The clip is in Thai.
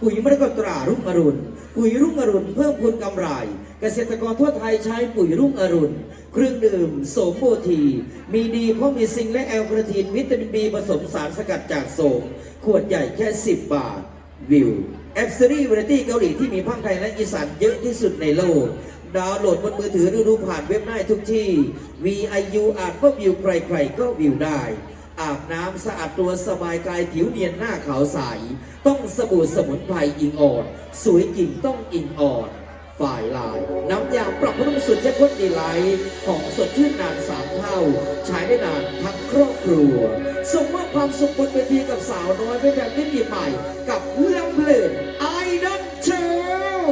ปุ๋ยมะละกตรารุ่งอรุณ ปุ๋ยรุ่งอรุณเพิ่มพูนกำไร เกษตรกรทั่วไทยใช้ปุ๋ยรุ่งอรุณ เครื่องดื่มโสมโมที มีดีเพราะมีซิงและแอลกระทีนวิตามินบีผสมสารสกัดจากโสม ขวดใหญ่แค่ 10 บาท วิว แอปซีรีส์วาไรตี้เกาหลีที่มีภาคไทยและอีสานเยอะที่สุดในโลกดาวน์โหลดบนมือถือหรือดูผ่านเว็บได้ทุกที่ VIU อ่านก็วิวใครๆก็วิวได้ อาบน้ำสะอาดตัวสบายกายผิวเนียนหน้าขาวใส ต้องสบู่สมุนไพรอิงอ่อน สวยจริงต้องอิงอ่อน ฝ่ายลาย น้ำยาปรับพนุ่มสุดเข้มข้นดีไลท์ของสดชื่นนานสามเท่า ใช้ได้นานทั้งครอบครัว ส่งมอบความสุขบนเวทีกับสาวน้อยเป็นแบบมิติใหม่ กับเลำเพลินไอดอนเชล